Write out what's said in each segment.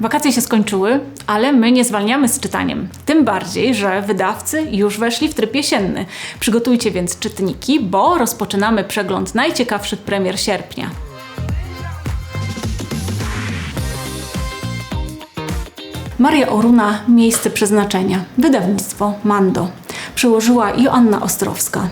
Wakacje się skończyły, ale my nie zwalniamy z czytaniem. Tym bardziej, że wydawcy już weszli w tryb jesienny. Przygotujcie więc czytniki, bo rozpoczynamy przegląd najciekawszych premier sierpnia. Maria Oruna Miejsce przeznaczenia. Wydawnictwo Mando. Przełożyła Joanna Ostrowska.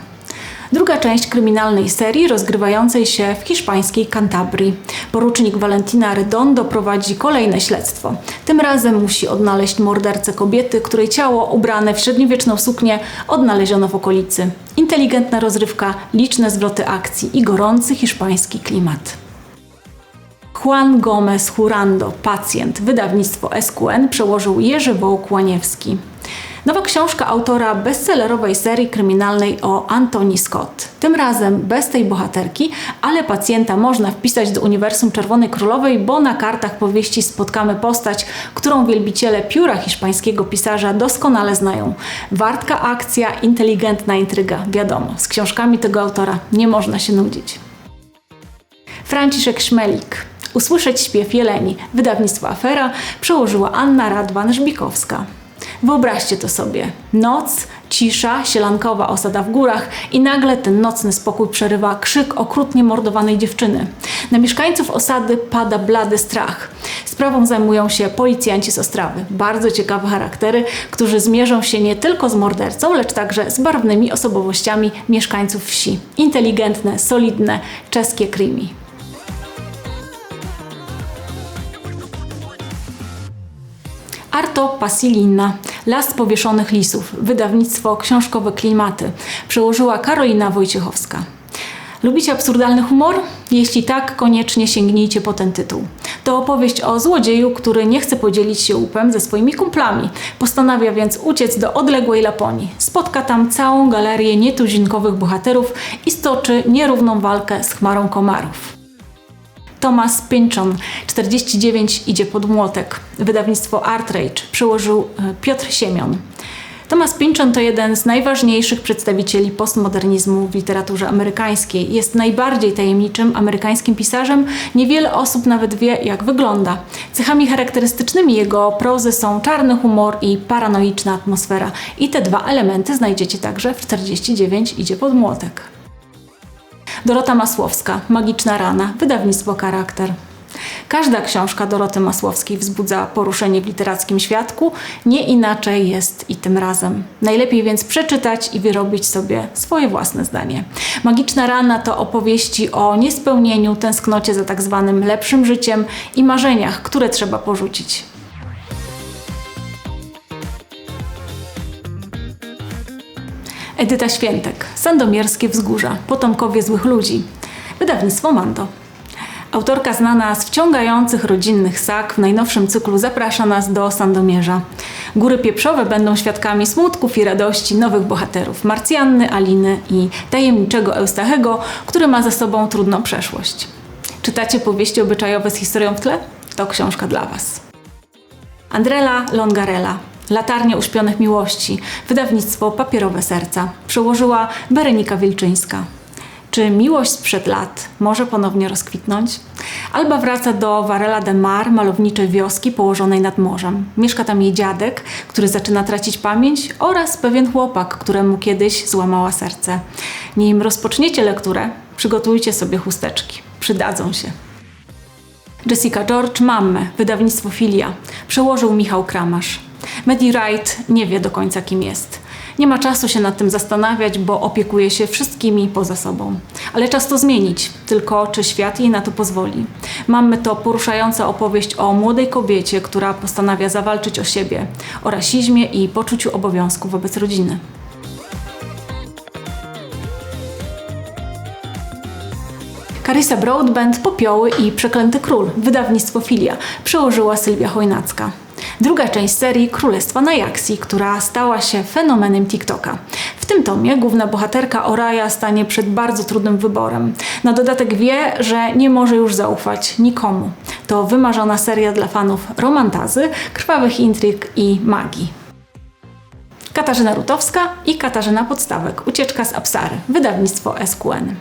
Druga część kryminalnej serii rozgrywającej się w hiszpańskiej Cantabrii. Porucznik Valentina Redondo prowadzi kolejne śledztwo. Tym razem musi odnaleźć mordercę kobiety, której ciało ubrane w średniowieczną suknię odnaleziono w okolicy. Inteligentna rozrywka, liczne zwroty akcji i gorący hiszpański klimat. Juan Gomez Hurando, pacjent, wydawnictwo SQN, przełożył Jerzy Wołk-Łaniewski. Nowa książka autora bestsellerowej serii kryminalnej o Antoni Scott. Tym razem bez tej bohaterki, ale pacjenta można wpisać do uniwersum Czerwonej Królowej, bo na kartach powieści spotkamy postać, którą wielbiciele pióra hiszpańskiego pisarza doskonale znają. Wartka akcja, inteligentna intryga. Wiadomo, z książkami tego autora nie można się nudzić. Franciszek Szmelik. Usłyszeć śpiew Jeleni. Wydawnictwo Afera przełożyła Anna Radwan-Żbikowska. Wyobraźcie to sobie. Noc, cisza, sielankowa osada w górach i nagle ten nocny spokój przerywa krzyk okrutnie mordowanej dziewczyny. Na mieszkańców osady pada blady strach. Sprawą zajmują się policjanci z Ostrawy. Bardzo ciekawe charaktery, którzy zmierzą się nie tylko z mordercą, lecz także z barwnymi osobowościami mieszkańców wsi. Inteligentne, solidne, czeskie krimi. Arto Pasilina, Las powieszonych lisów, wydawnictwo Książkowe Klimaty, przełożyła Karolina Wojciechowska. Lubicie absurdalny humor? Jeśli tak, koniecznie sięgnijcie po ten tytuł. To opowieść o złodzieju, który nie chce podzielić się łupem ze swoimi kumplami. Postanawia więc uciec do odległej Laponii. Spotka tam całą galerię nietuzinkowych bohaterów i stoczy nierówną walkę z chmarą komarów. Thomas Pynchon, 49 idzie pod młotek. Wydawnictwo Artrage przełożył e, Piotr Siemion. Thomas Pynchon to jeden z najważniejszych przedstawicieli postmodernizmu w literaturze amerykańskiej. Jest najbardziej tajemniczym amerykańskim pisarzem. Niewiele osób nawet wie, jak wygląda. Cechami charakterystycznymi jego prozy są czarny humor i paranoiczna atmosfera. I te dwa elementy znajdziecie także w 49 idzie pod młotek. Dorota Masłowska, Magiczna rana, wydawnictwo Charakter. Każda książka Doroty Masłowskiej wzbudza poruszenie w literackim świadku, nie inaczej jest i tym razem. Najlepiej więc przeczytać i wyrobić sobie swoje własne zdanie. Magiczna rana to opowieści o niespełnieniu, tęsknocie za tak zwanym lepszym życiem i marzeniach, które trzeba porzucić. Edyta Świętek, Sandomierskie Wzgórza, Potomkowie Złych Ludzi, wydawnictwo Mando. Autorka znana z wciągających rodzinnych sag w najnowszym cyklu zaprasza nas do Sandomierza. Góry pieprzowe będą świadkami smutków i radości nowych bohaterów Marcjanny, Aliny i tajemniczego Eustachego, który ma za sobą trudną przeszłość. Czytacie powieści obyczajowe z historią w tle? To książka dla Was. Andrela Longarella, Latarnia Uśpionych Miłości, wydawnictwo Papierowe Serca, przełożyła Berenika Wilczyńska. Czy miłość sprzed lat może ponownie rozkwitnąć? Alba wraca do Varela de Mar, malowniczej wioski położonej nad morzem. Mieszka tam jej dziadek, który zaczyna tracić pamięć oraz pewien chłopak, któremu kiedyś złamała serce. Nim rozpoczniecie lekturę, przygotujcie sobie chusteczki. Przydadzą się. Jessica George Mamme, wydawnictwo Filia. Przełożył Michał Kramasz. Medi Wright nie wie do końca kim jest. Nie ma czasu się nad tym zastanawiać, bo opiekuje się wszystkimi poza sobą. Ale czas to zmienić, tylko czy świat jej na to pozwoli? Mamy to poruszająca opowieść o młodej kobiecie, która postanawia zawalczyć o siebie, o rasizmie i poczuciu obowiązku wobec rodziny. Carissa Broadbent, Popioły i Przeklęty Król, wydawnictwo Filia, przełożyła Sylwia Chojnacka. Druga część serii Królestwa Najaksi, która stała się fenomenem TikToka. W tym tomie główna bohaterka Oraya stanie przed bardzo trudnym wyborem. Na dodatek wie, że nie może już zaufać nikomu. To wymarzona seria dla fanów romantazy, krwawych intryg i magii. Katarzyna Rutowska i Katarzyna Podstawek. Ucieczka z Apsary. Wydawnictwo SQN.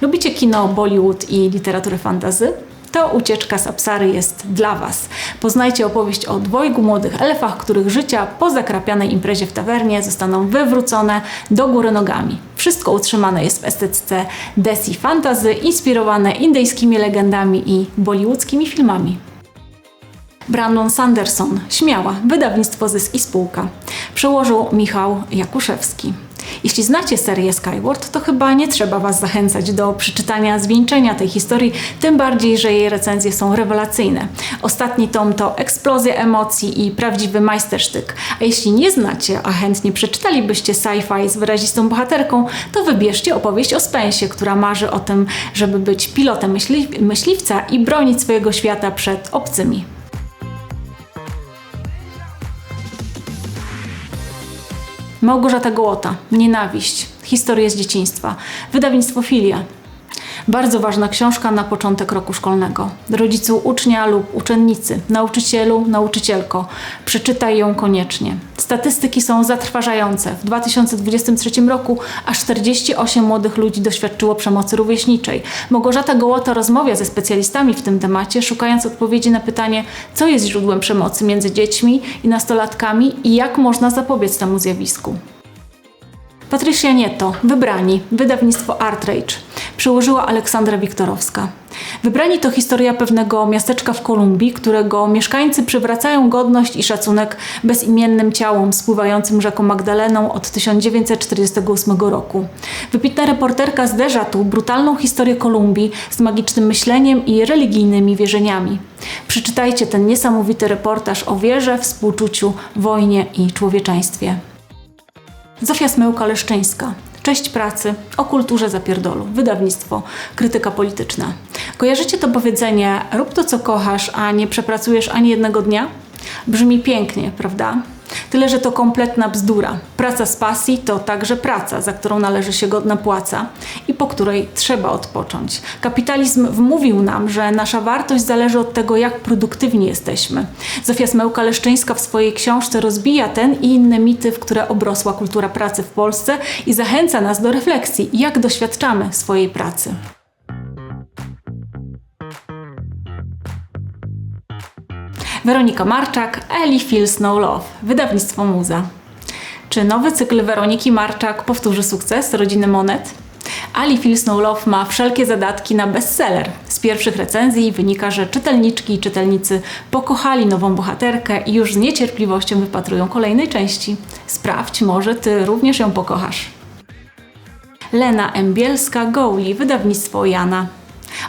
Lubicie kino, Bollywood i literaturę fantazy? To ucieczka z Apsary jest dla Was. Poznajcie opowieść o dwojgu młodych elfach, których życia po zakrapianej imprezie w tawernie zostaną wywrócone do góry nogami. Wszystko utrzymane jest w estetyce Desi Fantasy, inspirowane indyjskimi legendami i bollywoodzkimi filmami. Brandon Sanderson, Śmiała, wydawnictwo Zysk i Spółka. Przełożył Michał Jakuszewski. Jeśli znacie serię Skyward, to chyba nie trzeba Was zachęcać do przeczytania zwieńczenia tej historii, tym bardziej, że jej recenzje są rewelacyjne. Ostatni tom to eksplozja emocji i prawdziwy majstersztyk. A jeśli nie znacie, a chętnie przeczytalibyście sci-fi z wyrazistą bohaterką, to wybierzcie opowieść o Spensie, która marzy o tym, żeby być pilotem myśli myśliwca i bronić swojego świata przed obcymi. Małgorzata Gołota, Nienawiść, Historie z dzieciństwa, wydawnictwo Filia. Bardzo ważna książka na początek roku szkolnego. Rodzicu ucznia lub uczennicy, nauczycielu, nauczycielko, przeczytaj ją koniecznie. Statystyki są zatrważające. W 2023 roku aż 48 młodych ludzi doświadczyło przemocy rówieśniczej. Małgorzata Gołota rozmawia ze specjalistami w tym temacie, szukając odpowiedzi na pytanie, co jest źródłem przemocy między dziećmi i nastolatkami i jak można zapobiec temu zjawisku. Patrycja Nieto, Wybrani, wydawnictwo Artrage. Przełożyła Aleksandra Wiktorowska. Wybrani to historia pewnego miasteczka w Kolumbii, którego mieszkańcy przywracają godność i szacunek bezimiennym ciałom spływającym rzeką Magdaleną od 1948 roku. Wybitna reporterka zderza tu brutalną historię Kolumbii z magicznym myśleniem i religijnymi wierzeniami. Przeczytajcie ten niesamowity reportaż o wierze, współczuciu, wojnie i człowieczeństwie. Zofia Smełka-Leszczyńska. Cześć pracy o kulturze zapierdolu. Wydawnictwo Krytyka Polityczna. Kojarzycie to powiedzenie rób to co kochasz, a nie przepracujesz ani jednego dnia? Brzmi pięknie, prawda? Tyle, że to kompletna bzdura. Praca z pasji to także praca, za którą należy się godna płaca i po której trzeba odpocząć. Kapitalizm wmówił nam, że nasza wartość zależy od tego, jak produktywni jesteśmy. Zofia Smełka-Leszczyńska w swojej książce rozbija ten i inne mity, w które obrosła kultura pracy w Polsce i zachęca nas do refleksji, jak doświadczamy swojej pracy. Weronika Marczak, Eli Feels No Love, wydawnictwo Muza. Czy nowy cykl Weroniki Marczak powtórzy sukces rodziny Monet? Ali Feels No Love ma wszelkie zadatki na bestseller. Z pierwszych recenzji wynika, że czytelniczki i czytelnicy pokochali nową bohaterkę i już z niecierpliwością wypatrują kolejnej części. Sprawdź, może ty również ją pokochasz. Lena Embielska, Gouli, wydawnictwo Jana.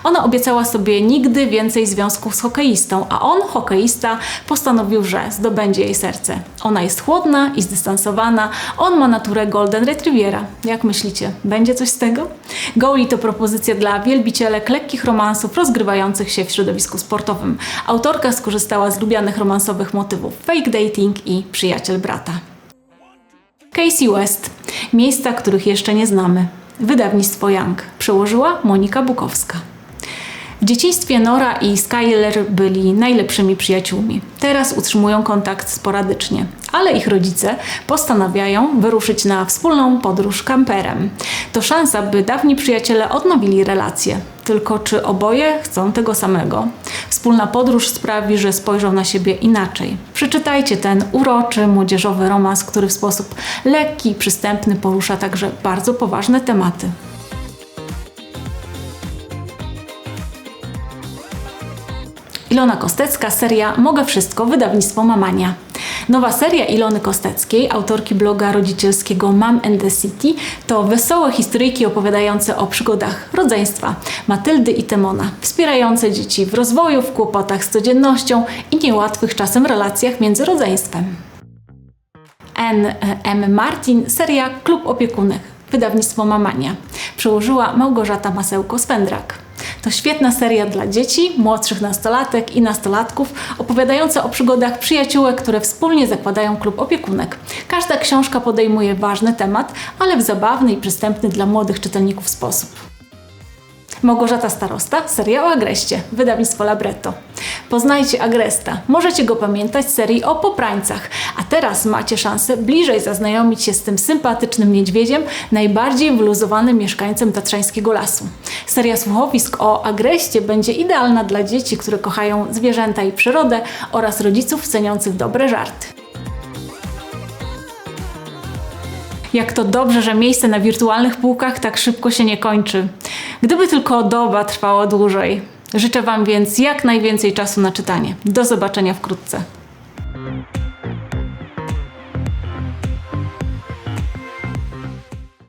Ona obiecała sobie nigdy więcej związków z hokeistą, a on, hokeista, postanowił, że zdobędzie jej serce. Ona jest chłodna i zdystansowana, on ma naturę Golden Retrievera. Jak myślicie, będzie coś z tego? Goalie to propozycja dla wielbicielek lekkich romansów rozgrywających się w środowisku sportowym. Autorka skorzystała z lubianych romansowych motywów fake dating i przyjaciel brata. Casey West. Miejsca, których jeszcze nie znamy. Wydawnictwo Young. Przełożyła Monika Bukowska. W dzieciństwie Nora i Skyler byli najlepszymi przyjaciółmi. Teraz utrzymują kontakt sporadycznie, ale ich rodzice postanawiają wyruszyć na wspólną podróż kamperem. To szansa, by dawni przyjaciele odnowili relacje. Tylko czy oboje chcą tego samego? Wspólna podróż sprawi, że spojrzą na siebie inaczej. Przeczytajcie ten uroczy, młodzieżowy romans, który w sposób lekki i przystępny porusza także bardzo poważne tematy. Ilona Kostecka, seria Mogę Wszystko, wydawnictwo Mamania. Nowa seria Ilony Kosteckiej, autorki bloga rodzicielskiego Mam and the City, to wesołe historyjki opowiadające o przygodach rodzeństwa Matyldy i Temona, wspierające dzieci w rozwoju, w kłopotach z codziennością i niełatwych czasem relacjach między rodzeństwem. N. M. Martin, seria Klub Opiekunek, wydawnictwo Mamania. Przełożyła Małgorzata Masełko-Swędrak. To świetna seria dla dzieci, młodszych nastolatek i nastolatków, opowiadająca o przygodach przyjaciółek, które wspólnie zakładają klub opiekunek. Każda książka podejmuje ważny temat, ale w zabawny i przystępny dla młodych czytelników sposób. Małgorzata Starosta, seria o Agreście, wydawnictwo Labretto. Poznajcie Agresta. Możecie go pamiętać z serii o poprańcach, a teraz macie szansę bliżej zaznajomić się z tym sympatycznym niedźwiedziem, najbardziej wyluzowanym mieszkańcem Tatrzańskiego Lasu. Seria słuchowisk o Agreście będzie idealna dla dzieci, które kochają zwierzęta i przyrodę oraz rodziców ceniących dobre żarty. Jak to dobrze, że miejsce na wirtualnych półkach tak szybko się nie kończy. Gdyby tylko doba trwała dłużej. Życzę Wam więc jak najwięcej czasu na czytanie. Do zobaczenia wkrótce.